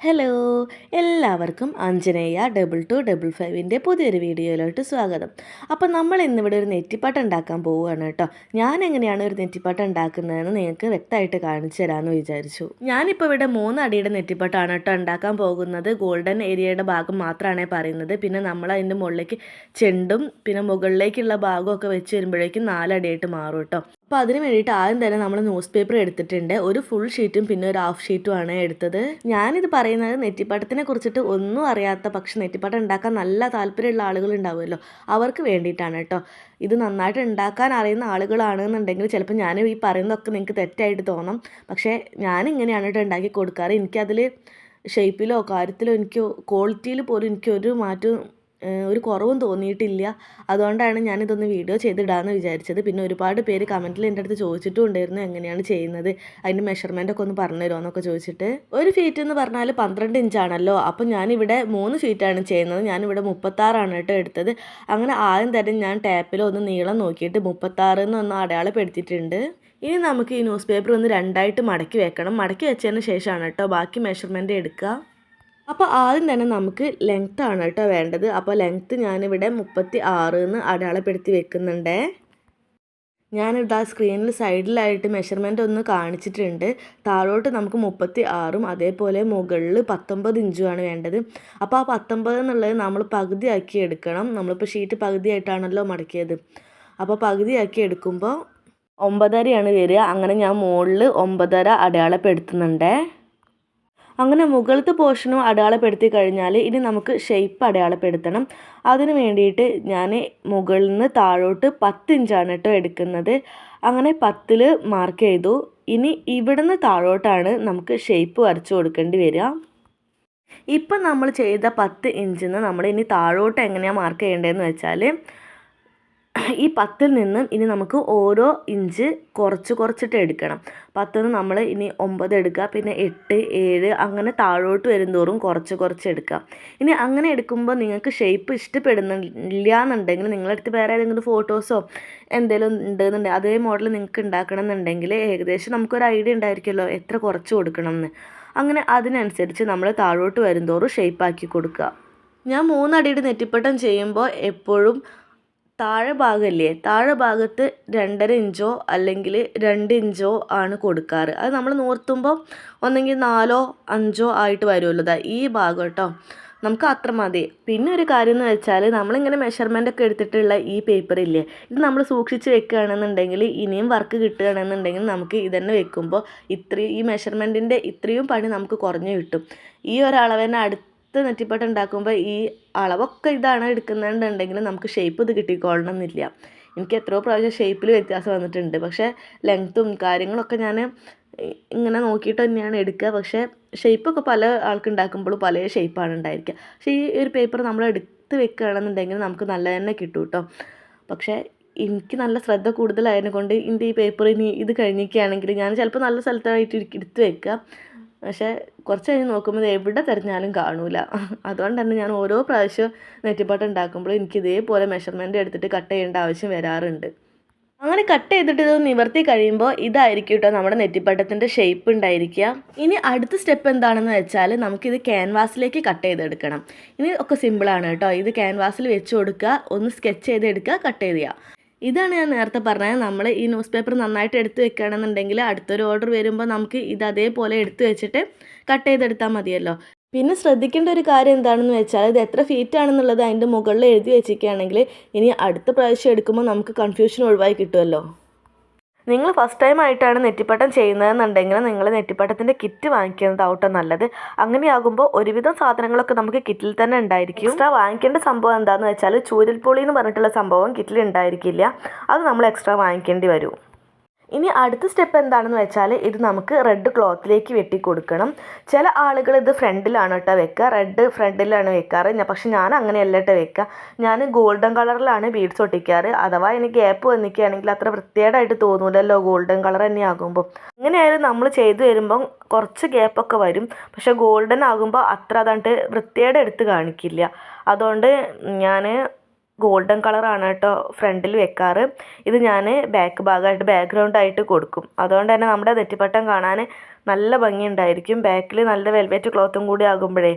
Hello എല്ലാവർക്കും Anjaneya double two double ഫൈവിന്റെ പുതിയൊരു വീഡിയോയിലോട്ട് സ്വാഗതം. അപ്പോൾ നമ്മൾ ഇന്നിവിടെ ഒരു നെറ്റിപ്പാട്ട് ഉണ്ടാക്കാൻ പോവുകയാണ് കേട്ടോ. ഞാൻ എങ്ങനെയാണ് ഒരു നെറ്റിപ്പാട്ട് ഉണ്ടാക്കുന്നതെന്ന് നിങ്ങൾക്ക് വ്യക്തമായിട്ട് കാണിച്ചു തരാമെന്ന് വിചാരിച്ചു. ഞാനിപ്പോൾ ഇവിടെ മൂന്ന് അടിയുടെ നെറ്റിപ്പാട്ടാണ് കേട്ടോ ഉണ്ടാക്കാൻ പോകുന്നത്. ഗോൾഡൻ ഏരിയയുടെ ഭാഗം മാത്രമാണ് പറയുന്നത്. പിന്നെ നമ്മൾ അതിന്റെ മുകളിലേക്ക് ചെണ്ടും പിന്നെ മുകളിലേക്കുള്ള ഭാഗമൊക്കെ വെച്ച് വരുമ്പോഴേക്കും നാലടിയായിട്ട് മാറും കേട്ടോ. അപ്പോൾ അതിന് വേണ്ടിയിട്ട് ആദ്യം തന്നെ നമ്മൾ ന്യൂസ് പേപ്പർ എടുത്തിട്ടുണ്ട്. ഒരു ഫുൾ ഷീറ്റും പിന്നെ ഒരു ഹാഫ് ഷീറ്റും ആണ് എടുത്തത്. ഞാനിത് പറയുന്നത് നെറ്റിപ്പാട്ടത്തിനെ കുറിച്ചിട്ട് ഒന്നും അറിയാത്ത പക്ഷെ നെറ്റിപ്പാട്ടം ഉണ്ടാക്കാൻ നല്ല താല്പര്യമുള്ള ആളുകൾ ഉണ്ടാവുമല്ലോ. അവർക്ക് വേണ്ടിയിട്ടാണ് കേട്ടോ. ഇത് നന്നായിട്ട് ഉണ്ടാക്കാൻ അറിയുന്ന ആളുകളാണെന്നുണ്ടെങ്കിൽ ചിലപ്പോൾ ഞാൻ ഈ പറയുന്നതൊക്കെ നിങ്ങൾക്ക് തെറ്റായിട്ട് തോന്നാം. പക്ഷേ ഞാനിങ്ങനെയാണ് കേട്ടോ ഉണ്ടാക്കി കൊടുക്കാറ്. എനിക്കതിൽ ഷേപ്പിലോ കാര്യത്തിലോ എനിക്ക് ക്വാളിറ്റിയിൽ പോലും എനിക്കൊരു മാറ്റവും ഒരു കുറവും തോന്നിയിട്ടില്ല. അതുകൊണ്ടാണ് ഞാനിതൊന്ന് വീഡിയോ ചെയ്തിടാമെന്ന് വിചാരിച്ചത്. പിന്നെ ഒരുപാട് പേര് കമന്റിൽ എന്റെ അടുത്ത് ചോദിച്ചിട്ടും ഉണ്ടായിരുന്നു എങ്ങനെയാണ് ചെയ്യുന്നത്. അതിന്റെ മെഷർമെന്റ് ഒക്കെ ഒന്ന് പറഞ്ഞു തരുമോ എന്നൊക്കെ ചോദിച്ചിട്ട്. ഒരു ഫീറ്റ് എന്ന് പറഞ്ഞാൽ പന്ത്രണ്ട് ഇഞ്ചാണല്ലോ അപ്പം ഞാനിവിടെ മൂന്ന് ഫീറ്റാണ് ചെയ്യുന്നത്. ഞാനിവിടെ മുപ്പത്താറാണ് കേട്ടോ എടുത്തത്. അങ്ങനെ ആദ്യം തന്നെ ഞാൻ ടാപ്പിൽ ഒന്ന് നീളം നോക്കിയിട്ട് മുപ്പത്താറ് എന്നൊന്ന് അടയാളപ്പെടുത്തിയിട്ടുണ്ട്. ഇനി നമുക്ക് ഈ ന്യൂസ് പേപ്പർ ഒന്ന് രണ്ടായിട്ട് മടക്കി വെക്കണം. മടക്കി വെച്ചതിന് ശേഷമാണ് കേട്ടോ ബാക്കി മെഷർമെന്റ് എടുക്കുക. അപ്പോൾ ആദ്യം തന്നെ നമുക്ക് ലെങ്ത് ആണ് കേട്ടോ വേണ്ടത്. അപ്പോൾ ലെങ്ത്ത് ഞാനിവിടെ മുപ്പത്തി ആറ് എന്ന് അടയാളപ്പെടുത്തി വെക്കുന്നുണ്ടേ. ഞാനിവിടെ സ്ക്രീനിൽ സൈഡിലായിട്ട് മെഷർമെന്റ് ഒന്ന് കാണിച്ചിട്ടുണ്ട്. താഴോട്ട് നമുക്ക് മുപ്പത്തി ആറും അതേപോലെ മുകളിൽ പത്തൊമ്പത് ഇഞ്ചുമാണ് വേണ്ടത്. അപ്പോൾ ആ പത്തൊമ്പത് എന്നുള്ളത് നമ്മൾ പകുതിയാക്കി എടുക്കണം. നമ്മളിപ്പോൾ ഷീറ്റ് പകുതിയായിട്ടാണല്ലോ മടക്കിയത്. അപ്പോൾ പകുതിയാക്കി എടുക്കുമ്പോൾ ഒമ്പതരയാണ് വരിക. അങ്ങനെ ഞാൻ മുകളിൽ ഒമ്പതര അടയാളപ്പെടുത്തുന്നുണ്ടേ. അങ്ങനെ മുകളിലത്തെ പോർഷനും അടയാളപ്പെടുത്തി കഴിഞ്ഞാൽ ഇനി നമുക്ക് ഷേപ്പ് അടയാളപ്പെടുത്തണം. അതിന് വേണ്ടിയിട്ട് ഞാൻ മുകളിൽ നിന്ന് താഴോട്ട് പത്ത് ഇഞ്ചാണ് കേട്ടോ എടുക്കുന്നത്. അങ്ങനെ പത്തിൽ മാർക്ക് ചെയ്തു. ഇനി ഇവിടുന്ന് താഴോട്ടാണ് നമുക്ക് ഷേപ്പ് വരച്ചു കൊടുക്കേണ്ടി വരിക. ഇപ്പം നമ്മൾ ചെയ്ത പത്ത് ഇഞ്ചിൽ നമ്മൾ ഇനി താഴോട്ട് എങ്ങനെയാണ് മാർക്ക് ചെയ്യേണ്ടതെന്ന് വെച്ചാൽ ഈ പത്തിൽ നിന്നും ഇനി നമുക്ക് ഓരോ ഇഞ്ച് കുറച്ച് കുറച്ചിട്ട് എടുക്കണം. പത്തിൽ നിന്ന് നമ്മൾ ഇനി ഒമ്പത് എടുക്കുക പിന്നെ എട്ട് ഏഴ് അങ്ങനെ താഴോട്ട് വരുന്തോറും കുറച്ച് കുറച്ച് എടുക്കുക. ഇനി അങ്ങനെ എടുക്കുമ്പോൾ നിങ്ങൾക്ക് ഷേപ്പ് ഇഷ്ടപ്പെടുന്നില്ല എന്നുണ്ടെങ്കിൽ നിങ്ങളടുത്ത് വേറെ ഏതെങ്കിലും ഫോട്ടോസോ എന്തെങ്കിലും ഉണ്ടെന്നുണ്ടെങ്കിൽ അതേ മോഡൽ നിങ്ങൾക്ക് ഉണ്ടാക്കണം എന്നുണ്ടെങ്കിൽ ഏകദേശം നമുക്കൊരു ഐഡിയ ഉണ്ടായിരിക്കുമല്ലോ എത്ര കുറച്ച് കൊടുക്കണം എന്ന് അങ്ങനെ അതിനനുസരിച്ച് നമ്മൾ താഴോട്ട് വരുന്തോറും ഷേപ്പാക്കി കൊടുക്കുക. ഞാൻ മൂന്നടിയുടെ നെറ്റിപ്പട്ടം ചെയ്യുമ്പോൾ എപ്പോഴും താഴെ ഭാഗമില്ലേ താഴെ ഭാഗത്ത് രണ്ടര ഇഞ്ചോ അല്ലെങ്കിൽ രണ്ട് ഇഞ്ചോ ആണ് കൊടുക്കാറ്. അത് നമ്മൾ നോർത്തുമ്പോൾ ഒന്നെങ്കിൽ നാലോ അഞ്ചോ ആയിട്ട് വരുമല്ലോ ദാ ഈ ഭാഗം കേട്ടോ. നമുക്ക് അത്ര മതി. പിന്നെ ഒരു കാര്യം എന്ന് വെച്ചാൽ നമ്മളിങ്ങനെ മെഷർമെന്റ് ഒക്കെ എടുത്തിട്ടുള്ള ഈ പേപ്പർ ഇല്ലേ? ഇത് നമ്മൾ സൂക്ഷിച്ച് വെക്കുകയാണെന്നുണ്ടെങ്കിൽ ഇനിയും വർക്ക് കിട്ടുകയാണെന്നുണ്ടെങ്കിൽ നമുക്ക് ഇതന്നെ വെക്കുമ്പോൾ ഇത്രയും ഈ മെഷർമെന്റിന്റെ ഇത്രയും പണി നമുക്ക് കുറഞ്ഞു കിട്ടും. ഈ ഒരളവിനെ അടുത്ത് പത്ത് നെറ്റിപ്പട്ട ഉണ്ടാക്കുമ്പോൾ ഈ അളവൊക്കെ ഇതാണ് എടുക്കുന്നുണ്ടെങ്കിൽ നമുക്ക് ഷേപ്പ് ഇത് കിട്ടിക്കോളണം എന്നില്ല എനിക്ക് എത്രയോ പ്രാവശ്യം ഷേപ്പിൽ വ്യത്യാസം വന്നിട്ടുണ്ട്. പക്ഷേ ലെങ്ത്തും കാര്യങ്ങളൊക്കെ ഞാൻ ഇങ്ങനെ നോക്കിയിട്ട് തന്നെയാണ് എടുക്കുക. പക്ഷേ ഷേപ്പൊക്കെ പല ആൾക്ക് ഉണ്ടാക്കുമ്പോഴും പല ഷേപ്പാണ് ഉണ്ടായിരിക്കുക. പക്ഷേ ഈ ഒരു പേപ്പർ നമ്മൾ എടുത്ത് വെക്കുകയാണെന്നുണ്ടെങ്കിൽ നമുക്ക് നല്ല തന്നെ കിട്ടും കേട്ടോ പക്ഷേ എനിക്ക് നല്ല ശ്രദ്ധ കൂടുതലായതിനെ കൊണ്ട് എന്റെ ഈ പേപ്പർ ഇനി ഇത് കഴിഞ്ഞിരിക്കുകയാണെങ്കിൽ ഞാൻ ചിലപ്പോൾ നല്ല സ്ഥലത്തായിട്ട് എടുത്ത് വെക്കുക. പക്ഷേ കുറച്ച് കഴിഞ്ഞ് നോക്കുമ്പോൾ എവിടെ തിരഞ്ഞാലും കാണൂല. അതുകൊണ്ട് തന്നെ ഞാൻ ഓരോ പ്രാവശ്യം നെറ്റിപ്പാട്ട് ഉണ്ടാക്കുമ്പോൾ എനിക്ക് ഇതേപോലെ മെഷർമെന്റ് എടുത്തിട്ട് കട്ട് ചെയ്യേണ്ട ആവശ്യം വരാറുണ്ട്. അങ്ങനെ കട്ട് ചെയ്തിട്ട് ഇത് നിവർത്തി കഴിയുമ്പോൾ ഇതായിരിക്കും കേട്ടോ നമ്മുടെ നെറ്റിപ്പട്ടത്തിന്റെ ഷേപ്പ് ഉണ്ടായിരിക്കുക. ഇനി അടുത്ത സ്റ്റെപ്പ് എന്താണെന്ന് വെച്ചാൽ നമുക്കിത് ക്യാൻവാസിലേക്ക് കട്ട് ചെയ്തെടുക്കണം. ഇനി ഒക്കെ സിമ്പിളാണ് കേട്ടോ ഇത് ക്യാൻവാസിൽ വെച്ച് കൊടുക്കുക ഒന്ന് സ്കെച്ച് ചെയ്തെടുക്കുക കട്ട് ചെയ്യുക ഇതാണ് ഞാൻ നേരത്തെ പറഞ്ഞത്. നമ്മൾ ഈ ന്യൂസ് പേപ്പർ നന്നായിട്ട് എടുത്ത് വെക്കുകയാണെന്നുണ്ടെങ്കിൽ അടുത്തൊരു ഓർഡർ വരുമ്പോൾ നമുക്ക് ഇത് അതേപോലെ എടുത്തു വെച്ചിട്ട് കട്ട് ചെയ്തെടുത്താൽ മതിയല്ലോ. പിന്നെ ശ്രദ്ധിക്കേണ്ട ഒരു കാര്യം എന്താണെന്ന് വെച്ചാൽ ഇത് എത്ര ഫീറ്റ് ആണെന്നുള്ളത് അതിന്റെ മുകളിൽ എഴുതി വെച്ചിരിക്കുകയാണെങ്കിൽ ഇനി അടുത്ത പ്രാവശ്യം എടുക്കുമ്പോൾ നമുക്ക് കൺഫ്യൂഷൻ ഒഴിവായി കിട്ടുമല്ലോ. നിങ്ങൾ ഫസ്റ്റ് ടൈം ആയിട്ടാണ് നെറ്റിപ്പട്ടം ചെയ്യുന്നതെന്നുണ്ടെങ്കിൽ നിങ്ങൾ നെറ്റിപ്പട്ടത്തിന്റെ കിറ്റ് വാങ്ങിക്കുന്നത് ഔട്ടോ നല്ലത്. അങ്ങനെയാകുമ്പോൾ ഒരുവിധം സാധനങ്ങളൊക്കെ നമുക്ക് കിറ്റിൽ തന്നെ ഉണ്ടായിരിക്കും. എക്സ്ട്രാ വാങ്ങിക്കേണ്ട സംഭവം എന്താണെന്ന് വെച്ചാൽ ചൂരൽപ്പൊളി എന്ന് പറഞ്ഞിട്ടുള്ള സംഭവം കിറ്റിൽ ഉണ്ടായിരിക്കില്ല. അത് നമ്മൾ എക്സ്ട്രാ വാങ്ങിക്കേണ്ടി വരും. ഇനി അടുത്ത സ്റ്റെപ്പ് എന്താണെന്ന് വെച്ചാൽ ഇത് നമുക്ക് റെഡ് ക്ലോത്തിലേക്ക് വെട്ടി കൊടുക്കണം ചില ആളുകൾ ഇത് ഫ്രണ്ടിലാണ് കേട്ടോ വെക്കുക റെഡ് ഫ്രണ്ടിലാണ് വെക്കാറ്. പക്ഷെ ഞാൻ അങ്ങനെയല്ല കേട്ടോ വെക്കുക ഞാൻ ഗോൾഡൻ കളറിലാണ് ബീഡ്സ് ഒട്ടിക്കാറ്. അഥവാ എനിക്ക് ഗ്യാപ്പ് വന്നിക്കുകയാണെങ്കിൽ അത്ര വൃത്തികേടായിട്ട് തോന്നൂലല്ലോ ഗോൾഡൻ കളർ തന്നെ ആകുമ്പോൾ അങ്ങനെയായാലും നമ്മൾ ചെയ്തു വരുമ്പം കുറച്ച് ഗ്യാപ്പൊക്കെ വരും. പക്ഷെ ഗോൾഡൻ ആകുമ്പോൾ അത്ര അതാണ്ട് വൃത്തിയായിട്ട് എടുത്ത് കാണിക്കില്ല. അതുകൊണ്ട് ഞാൻ ഗോൾഡൻ കളറാണ് കേട്ടോ ഫ്രണ്ടിൽ വെക്കാറ്. ഇത് ഞാൻ ബാക്ക് ഭാഗമായിട്ട് ബാക്ക്ഗ്രൗണ്ട് ആയിട്ട് കൊടുക്കും. അതുകൊണ്ട് തന്നെ നമ്മുടെ നെറ്റിപ്പട്ടം കാണാൻ നല്ല ഭംഗിയുണ്ടായിരിക്കും. ബാക്കിൽ നല്ല വെൽവെറ്റ് ക്ലോത്തും കൂടി ആകുമ്പോഴേ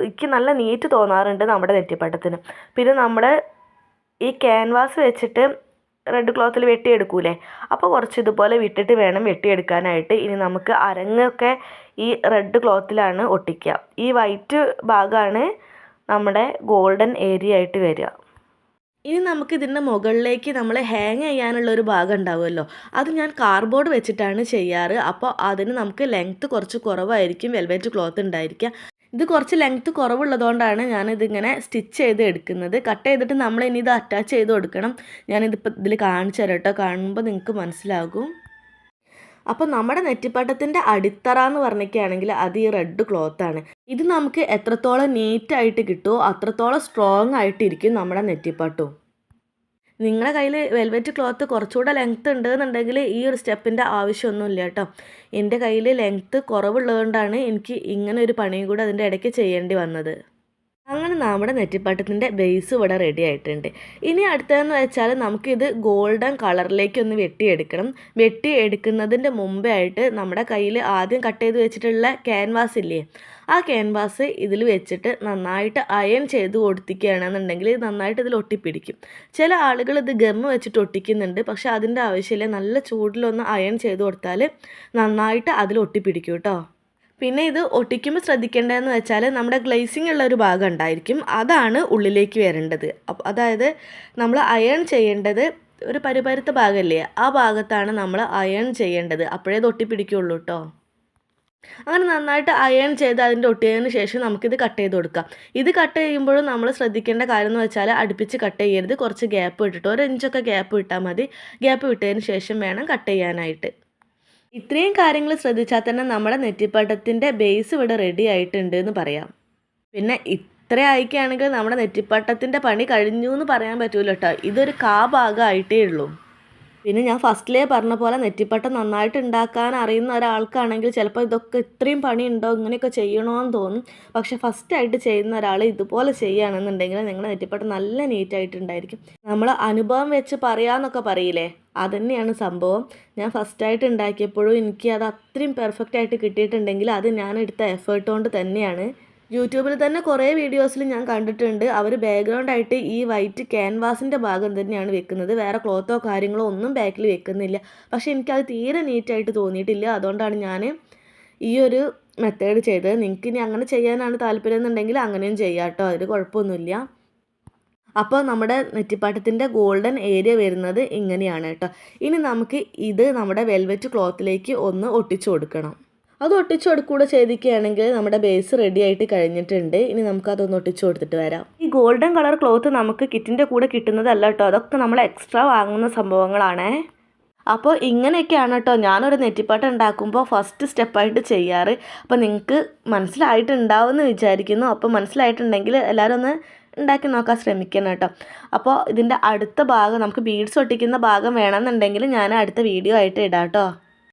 എനിക്ക് നല്ല നീറ്റ് തോന്നാറുണ്ട് നമ്മുടെ നെറ്റിപ്പട്ടത്തിന്. പിന്നെ നമ്മൾ ഈ ക്യാൻവാസ് വെച്ചിട്ട് റെഡ് ക്ലോത്തിൽ വെട്ടിയെടുക്കൂലേ? അപ്പോൾ കുറച്ച് ഇതുപോലെ വിട്ടിട്ട് വേണം വെട്ടിയെടുക്കാനായിട്ട്. ഇനി നമുക്ക് അരങ്ങൊക്കെ ഈ റെഡ് ക്ലോത്തിലാണ് ഒട്ടിക്കുക. ഈ വൈറ്റ് ഭാഗമാണ് നമ്മുടെ ഗോൾഡൻ ഏരിയ ആയിട്ട് വരിക. ഇനി നമുക്ക് ഇതിന്റെ മുകളിലേക്ക് നമ്മൾ ഹാങ് ചെയ്യാനുള്ള ഒരു ഭാഗം ഉണ്ടാവുമല്ലോ. അത് ഞാൻ കാർഡ്ബോർഡ് വെച്ചിട്ടാണ് ചെയ്യാറ്. അപ്പോൾ അതിന് നമുക്ക് ലെങ്ത്ത് കുറച്ച് കുറവായിരിക്കും. വെൽവെറ്റ് ക്ലോത്ത് ഉണ്ടായിരിക്കുക ഇത് കുറച്ച് ലെങ്ത്ത് കുറവുള്ളതുകൊണ്ടാണ് ഞാനിതിങ്ങനെ സ്റ്റിച്ച് ചെയ്ത് എടുക്കുന്നത്. കട്ട് ചെയ്തിട്ട് നമ്മൾ ഇനി ഇത് അറ്റാച്ച് ചെയ്ത് കൊടുക്കണം. ഞാനിതിപ്പോൾ ഇതിൽ കാണിച്ചു തരാം കേട്ടോ. കാണുമ്പോൾ നിങ്ങൾക്ക് മനസ്സിലാകും. അപ്പോൾ നമ്മുടെ നെറ്റിപ്പട്ടത്തിന്റെ അടിത്തറ എന്ന് പറഞ്ഞൊക്കെയാണെങ്കിൽ അത് ഈ റെഡ് ക്ലോത്താണ് ഇത് നമുക്ക് എത്രത്തോളം നീറ്റായിട്ട് കിട്ടുമോ അത്രത്തോളം സ്ട്രോങ് ആയിട്ടിരിക്കും നമ്മുടെ നെറ്റിപ്പട്ടും. നിങ്ങളുടെ കയ്യിൽ വെൽവെറ്റ് ക്ലോത്ത് കുറച്ചുകൂടെ ലെങ്ത്ത് ഉണ്ടെന്നുണ്ടെങ്കിൽ ഈ ഒരു സ്റ്റെപ്പിന്റെ ആവശ്യമൊന്നുമില്ല കേട്ടോ. എന്റെ കയ്യിൽ ലെങ്ത്ത് കുറവുള്ളതുകൊണ്ടാണ് എനിക്ക് ഇങ്ങനെ ഒരു പണിയും കൂടെ അതിന്റെ ഇടയ്ക്ക് ചെയ്യേണ്ടി വന്നത്. അങ്ങനെ നമ്മുടെ നെറ്റിപ്പട്ടത്തിന്റെ ബേസ് ഇവിടെ റെഡി ആയിട്ടുണ്ട്. ഇനി അടുത്തതെന്ന് വെച്ചാൽ നമുക്കിത് ഗോൾഡൻ കളറിലേക്ക് ഒന്ന് വെട്ടിയെടുക്കണം. വെട്ടി എടുക്കുന്നതിന്റെ മുമ്പേ ആയിട്ട് നമ്മുടെ കയ്യിൽ ആദ്യം കട്ട് ചെയ്ത് വെച്ചിട്ടുള്ള ക്യാൻവാസ് ഇല്ലേ? ആ ക്യാൻവാസ് ഇതിൽ വെച്ചിട്ട് നന്നായിട്ട് അയൺ ചെയ്ത് കൊടുത്തിക്കുകയാണെന്നുണ്ടെങ്കിൽ നന്നായിട്ട് ഇതിൽ ഒട്ടിപ്പിടിക്കും. ചില ആളുകൾ ഇത് ഗമ്മ് വെച്ചിട്ട് ഒട്ടിക്കുന്നുണ്ട്. പക്ഷേ അതിന്റെ ആവശ്യമില്ല. നല്ല ചൂടിലൊന്ന് അയൺ ചെയ്ത് കൊടുത്താൽ നന്നായിട്ട് അതിൽ ഒട്ടിപ്പിടിക്കും കേട്ടോ. പിന്നെ ഇത് ഒട്ടിക്കുമ്പോൾ ശ്രദ്ധിക്കേണ്ടതെന്ന് വെച്ചാൽ നമ്മുടെ ഗ്ലേസിംഗ് ഉള്ള ഒരു ഭാഗം ഉണ്ടായിരിക്കും. അതാണ് ഉള്ളിലേക്ക് വരേണ്ടത്. അതായത് നമ്മൾ അയൺ ചെയ്യേണ്ടത് ഒരു പരുപരുത്ത ഭാഗമല്ലേ? ആ ഭാഗത്താണ് നമ്മൾ അയൺ ചെയ്യേണ്ടത്. അപ്പോഴേ ഇത് ഒട്ടിപ്പിടിക്കുള്ളൂ കേട്ടോ. അങ്ങനെ നന്നായിട്ട് അയൺ ചെയ്ത് അതിന്റെ ഒട്ടിയതിന് ശേഷം നമുക്കിത് കട്ട് ചെയ്ത് കൊടുക്കാം. ഇത് കട്ട് ചെയ്യുമ്പോഴും നമ്മൾ ശ്രദ്ധിക്കേണ്ട കാര്യം എന്ന് വെച്ചാൽ അടുപ്പിച്ച് കട്ട് ചെയ്യരുത്. കുറച്ച് ഗ്യാപ്പ് ഇട്ടിട്ട് ഒരു ഇഞ്ചൊക്കെ ഗ്യാപ്പ് വിട്ടാൽ മതി. ഗ്യാപ്പ് വിട്ടതിന് ശേഷം വേണം കട്ട് ചെയ്യാനായിട്ട്. ഇത്രയും കാര്യങ്ങൾ ശ്രദ്ധിച്ചാൽ തന്നെ നമ്മുടെ നെറ്റിപ്പട്ടത്തിന്റെ ബേസ് ഇവിടെ റെഡി ആയിട്ടുണ്ട് എന്ന് പറയാം. പിന്നെ ഇത്ര ആയിക്കുകയാണെങ്കിൽ നമ്മുടെ നെറ്റിപ്പട്ടത്തിന്റെ പണി കഴിഞ്ഞു എന്ന് പറയാൻ പറ്റൂല കേട്ടോ ഇതൊരു കാ ഭാഗമായിട്ടേ ഉള്ളൂ. പിന്നെ ഞാൻ ഫസ്റ്റിലേ പറഞ്ഞ പോലെ നെറ്റിപ്പട്ടം നന്നായിട്ട് ഉണ്ടാക്കാൻ അറിയുന്ന ഒരാൾക്കാണെങ്കിൽ ചിലപ്പോൾ ഇതൊക്കെ ഇത്രയും പണിയുണ്ടോ ഇങ്ങനെയൊക്കെ ചെയ്യണമെന്ന് തോന്നും. പക്ഷേ ഫസ്റ്റായിട്ട് ചെയ്യുന്ന ഒരാൾ ഇതുപോലെ ചെയ്യുകയാണെന്നുണ്ടെങ്കിൽ നിങ്ങളുടെ നെറ്റിപ്പട്ടം നല്ല നീറ്റായിട്ടുണ്ടായിരിക്കും നമ്മൾ അനുഭവം വെച്ച് പറയാമെന്നൊക്കെ പറയില്ലേ? അതുതന്നെയാണ് സംഭവം. ഞാൻ ഫസ്റ്റായിട്ട് ഉണ്ടാക്കിയപ്പോഴും എനിക്ക് അത് അത്രയും പെർഫെക്റ്റ് ആയിട്ട് കിട്ടിയിട്ടുണ്ടെങ്കിൽ അത് ഞാൻ എടുത്ത എഫേർട്ട് കൊണ്ട് തന്നെയാണ്. യൂട്യൂബിൽ തന്നെ കുറേ വീഡിയോസിൽ ഞാൻ കണ്ടിട്ടുണ്ട്. അവർ ബാക്ക്ഗ്രൗണ്ട് ആയിട്ട് ഈ വൈറ്റ് ക്യാൻവാസിന്റെ ഭാഗം തന്നെയാണ് വെക്കുന്നത്. വേറെ ക്ലോത്തോ കാര്യങ്ങളോ ഒന്നും ബാക്കിൽ വെക്കുന്നില്ല. പക്ഷേ എനിക്കത് തീരെ നീറ്റായിട്ട് തോന്നിയിട്ടില്ല. അതുകൊണ്ടാണ് ഞാൻ ഈ ഒരു മെത്തേഡ് ചെയ്തത്. നിങ്ങൾക്ക് ഇനി അങ്ങനെ ചെയ്യാനാണ് താല്പര്യം എന്നുണ്ടെങ്കിൽ അങ്ങനെയും ചെയ്യാം കേട്ടോ അതിൽ കുഴപ്പമൊന്നുമില്ല. അപ്പോൾ നമ്മുടെ നെറ്റിപ്പാട്ടത്തിന്റെ ഗോൾഡൻ ഏരിയ വരുന്നത് ഇങ്ങനെയാണ് കേട്ടോ. ഇനി നമുക്ക് ഇത് നമ്മുടെ വെൽവെറ്റ് ക്ലോത്തിലേക്ക് ഒന്ന് ഒട്ടിച്ചു കൊടുക്കണം. അത് ഒട്ടിച്ചു കൊടുക്കൂടെ ചെയ്തിരിക്കുകയാണെങ്കിൽ നമ്മുടെ ബേസ് റെഡി ആയിട്ട് കഴിഞ്ഞിട്ടുണ്ട്. ഇനി നമുക്ക് അതൊന്ന് ഒട്ടിച്ചു കൊടുത്തിട്ട് വരാം. ഈ ഗോൾഡൻ കളർ ക്ലോത്ത് നമുക്ക് കിറ്റിന്റെ കൂടെ കിട്ടുന്നതല്ല കേട്ടോ. അതൊക്കെ നമ്മൾ എക്സ്ട്രാ വാങ്ങുന്ന സംഭവങ്ങളാണ്. അപ്പോൾ ഇങ്ങനെയൊക്കെയാണ് കേട്ടോ ഞാനൊരു നെറ്റിപ്പാട്ട് ഉണ്ടാക്കുമ്പോൾ ഫസ്റ്റ് സ്റ്റെപ്പായിട്ട് ചെയ്യാറ്. അപ്പോൾ നിങ്ങൾക്ക് മനസ്സിലായിട്ടുണ്ടാവുമെന്ന് വിചാരിക്കുന്നു. അപ്പോൾ മനസ്സിലായിട്ടുണ്ടെങ്കിൽ എല്ലാവരും ഒന്ന് ഉണ്ടാക്കി നോക്കാൻ ശ്രമിക്കണം കേട്ടോ. അപ്പോൾ ഇതിന്റെ അടുത്ത ഭാഗം നമുക്ക് ബീഡ്സ് ഒട്ടിക്കുന്ന ഭാഗം വേണമെന്നുണ്ടെങ്കിൽ ഞാൻ അടുത്ത വീഡിയോ ആയിട്ട് ഇടാം കേട്ടോ.